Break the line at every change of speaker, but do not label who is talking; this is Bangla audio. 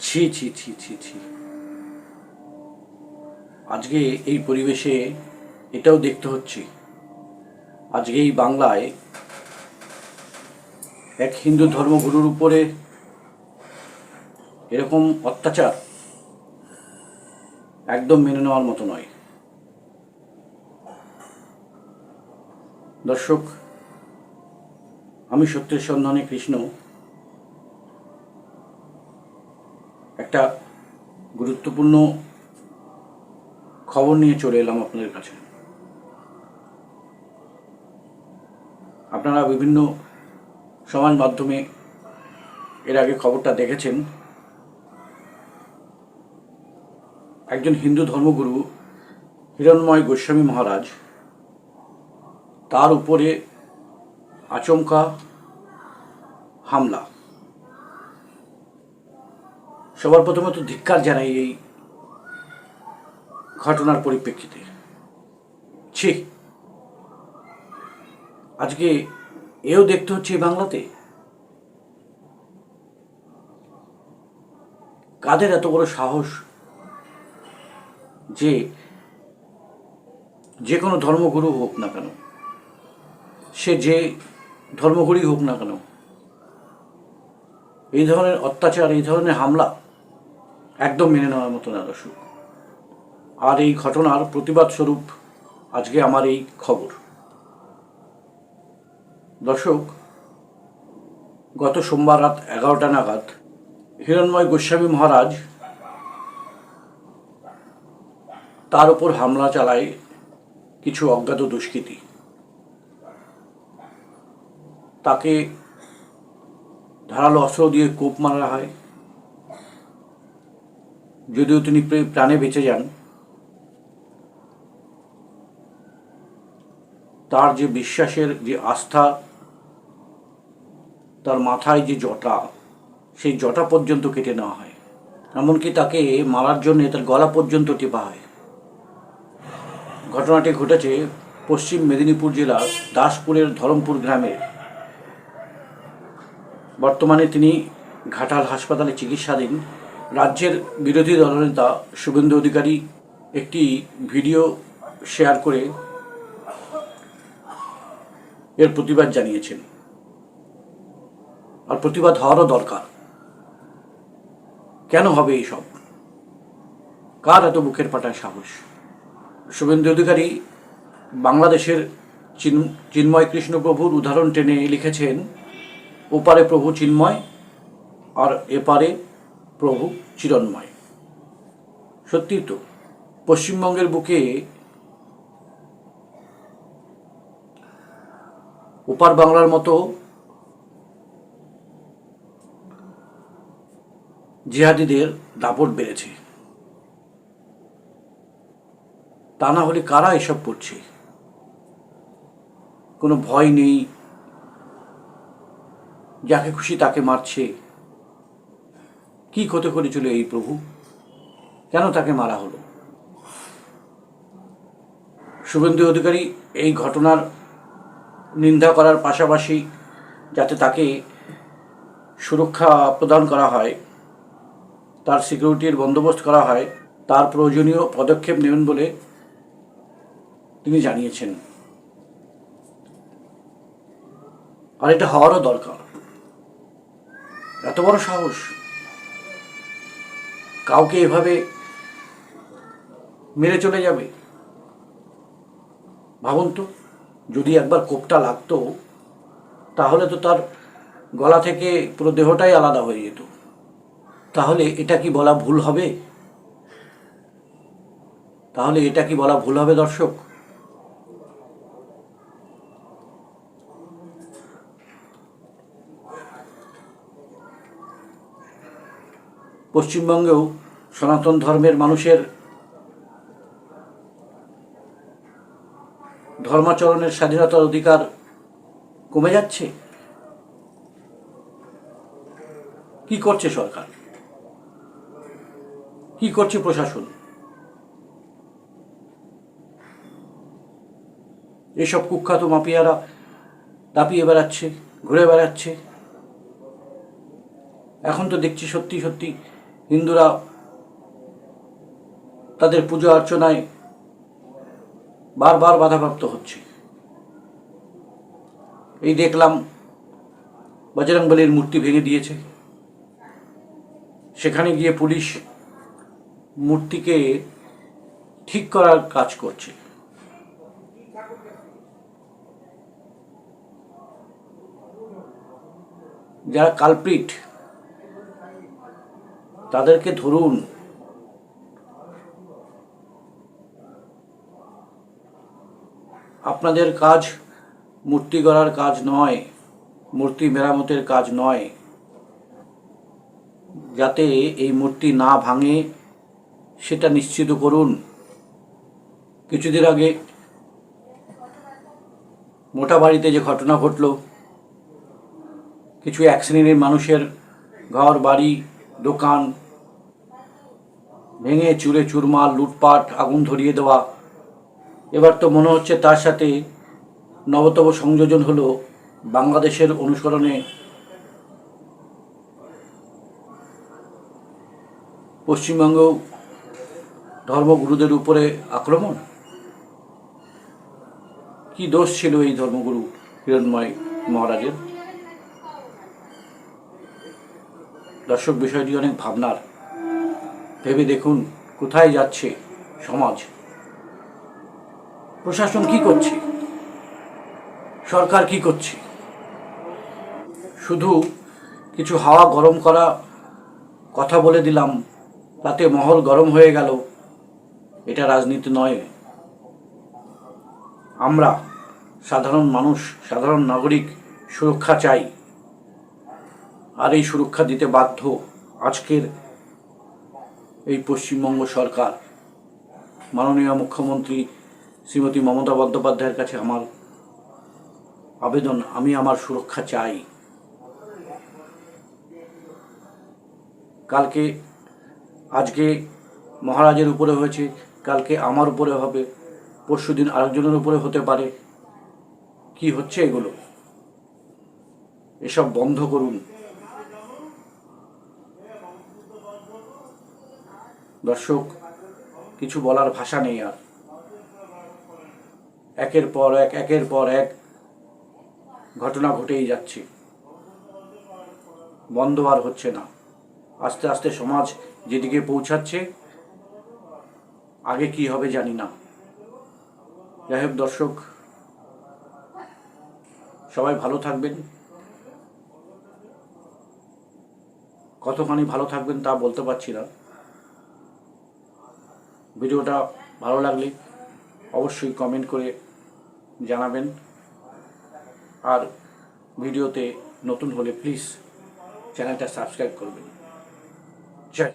ছি ছি ছি ছি ছি। আজকে এই পরিবেশে এটাও দেখতে হচ্ছে। আজকে এই বাংলায় এক হিন্দু ধর্মগুরুর উপরে এরকম অত্যাচার একদম মেনে নেওয়ার মতো নয়। দর্শক, আমি সত্যের সন্ধানে কৃষ্ণ। একটা গুরুত্বপূর্ণ খবর নিয়ে চলে এলাম আপনাদের কাছে। আপনারা বিভিন্ন সমাজ মাধ্যমে এর আগে খবরটা দেখেছেন। একজন হিন্দু ধর্মগুরু হিরণময় গোস্বামী মহারাজ তার উপরে আচমকা হামলা। সবার প্রথমে তো ধিক্কার জানাই এই ঘটনার পরিপ্রেক্ষিতে। ছি। আজকে এও দেখতে হচ্ছে বাংলাতে। কাদের এত বড় সাহস যে যে কোনো ধর্মগুরু হোক না কেন, সে যে ধর্মগুরুই হোক না কেন, এই ধরনের অত্যাচার, এই ধরনের হামলা একদম মেনে নেওয়ার মতো না দর্শক আর এই ঘটনার প্রতিবাদ স্বরূপ আজকে আমার এই খবর। দর্শক, গত সোমবার রাত এগারোটা নাগাদ হিরণময় গোস্বামী মহারাজ তার উপর হামলা চালায় কিছু অজ্ঞাত দুষ্কৃতী। তাকে ধারালো অস্ত্র দিয়ে কোপ মারা হয়। যদিও তিনি প্রাণে বেঁচে যান, তার যে বিশ্বাসের যে আস্থা, তার মাথায় যে জটা, সেই জটা পর্যন্ত কেটে নেওয়া হয়। এমনকি তাকে মারার জন্য তার গলা পর্যন্ত টেপা হয়। ঘটনাটি ঘটেছে পশ্চিম মেদিনীপুর জেলার দাসপুরের ধরমপুর গ্রামে। বর্তমানে তিনি ঘাটাল হাসপাতালে চিকিৎসাধীন। রাজ্যের বিরোধী দলনেতা শুভেন্দু অধিকারী একটি ভিডিও শেয়ার করে এর প্রতিবাদ জানিয়েছেন। আর প্রতিবাদ হওয়ারও দরকার। কেন হবে এইসব? কার এত বুকের পাটায় সাহস? শুভেন্দু অধিকারী বাংলাদেশের চিন- চিন্ময় কৃষ্ণ প্রভুর উদাহরণ টেনে লিখেছেন, ওপারে প্রভু চিন্ময় আর এপারে প্রভু চিরন্ময়। সত্যি তো, পশ্চিমবঙ্গের বুকে ওপার বাংলার মতো জিহাদিদের দাপট বেড়েছে। তা না হলে কারা এসব করছে? কোনো ভয় নেই, যাকে খুশি তাকে মারছে। কি ক্ষতি করেছিল এই প্রভু? কেন তাকে মারা হলো? শুভেন্দু অধিকারী এই ঘটনার নিন্দা করার পাশাপাশি যাতে তাকে সুরক্ষা প্রদান করা হয়, তার সিকিউরিটির বন্দোবস্ত করা হয়, তার প্রয়োজনীয় পদক্ষেপ নেবেন বলে তিনি জানিয়েছেন। আর এটা হওয়ারও দরকার। এত বড় সাহস। কাউকে এভাবে মেরে চলে যাবে? ভাবুন তো, যদি একবার কোপটা লাগতো, তাহলে তো তার গলা থেকে পুরো দেহটাই আলাদা হয়ে যেত। তাহলে এটা কি বলা ভুল হবে? তাহলে এটা কি বলা ভুল হবে দর্শক? পশ্চিমবঙ্গেও সনাতন ধর্মের মানুষের ধর্মাচরণের স্বাধীনতার অধিকার কমে যাচ্ছে? কি করছে সরকার? কি করছে প্রশাসন? এসব কুখ্যাত মাফিয়ারা দাপিয়ে বেড়াচ্ছে, ঘুরে বেড়াচ্ছে। এখন তো দেখছি সত্যি সত্যি হিন্দুরা তাদের পুজো অর্চনায় বারবার বাধাপ্রাপ্ত হচ্ছে। এই দেখলাম বজরংবলীর মূর্তি ভেঙে দিয়েছে। সেখানে গিয়ে পুলিশ মূর্তিকে ঠিক করার কাজ করছে। যারা কালপ্রিট তাদেরকে ধরুন। আপনাদের কাজ মূর্তি গড়ার কাজ নয়, মূর্তি মেরামতের কাজ নয়। যাতে এই মূর্তি না ভাঙে, সেটা নিশ্চিত করুন। কিছুদিন আগে মোটা বাড়িতে যে ঘটনা ঘটল, কিছু এক শ্রেণির মানুষের ঘর, বাড়ি দোকান ভেঙে চুরে চুরমার, লুটপাট, আগুন ধরিয়ে দেওয়া। এবার তো মনে হচ্ছে তার সাথে নবতম সংযোজন হলো বাংলাদেশের অনুসরণে পশ্চিমবঙ্গ ধর্মগুরুদের উপরে আক্রমণ? কি দোষ ছিল এই ধর্মগুরু হিরণময় মহারাজের? দর্শক বিষয়টি অনেক ভাবনার। ভেবে দেখুন, কোথায় যাচ্ছে সমাজ? প্রশাসন কি করছে? সরকার কি করছে? শুধু কিছু হাওয়া গরম করা কথা বলে দিলাম, তাতে মহল গরম হয়ে গেল, এটা রাজনীতি নয়। আমরা সাধারণ মানুষ, সাধারণ নাগরিক সুরক্ষা চাই। আর এই সুরক্ষা দিতে বাধ্য আজকের এই পশ্চিমবঙ্গ সরকার। মাননীয় মুখ্যমন্ত্রী শ্রীমতী মমতা বন্দ্যোপাধ্যায়ের কাছে আমার আবেদন, আমি আমার সুরক্ষা চাই। কালকে, আজকে মহারাজের উপরে হয়েছে, কালকে আমার উপরে হবে, পরশু দিন আরেকজনের উপরে হতে পারে। কি হচ্ছে এগুলো? এসব বন্ধ করুন। দর্শক, কিছু বলার ভাষা নেই আর। একের পর এক, একের পর এক ঘটনা ঘটেই যাচ্ছে। বন্ধ আর হচ্ছে না। আস্তে আস্তে সমাজ যেদিকে পৌঁছাচ্ছে, আগে কি হবে জানি না। যাই হোক দর্শক, সবাই ভালো থাকবেন। কতখানি ভালো থাকবেন তা বলতে পারছি না। ভিডিওটা ভালো লাগলে অবশ্যই কমেন্ট করে জানাবেন। আর ভিডিওতে নতুন হলে প্লিজ চ্যানেলটা সাবস্ক্রাইব করবেন।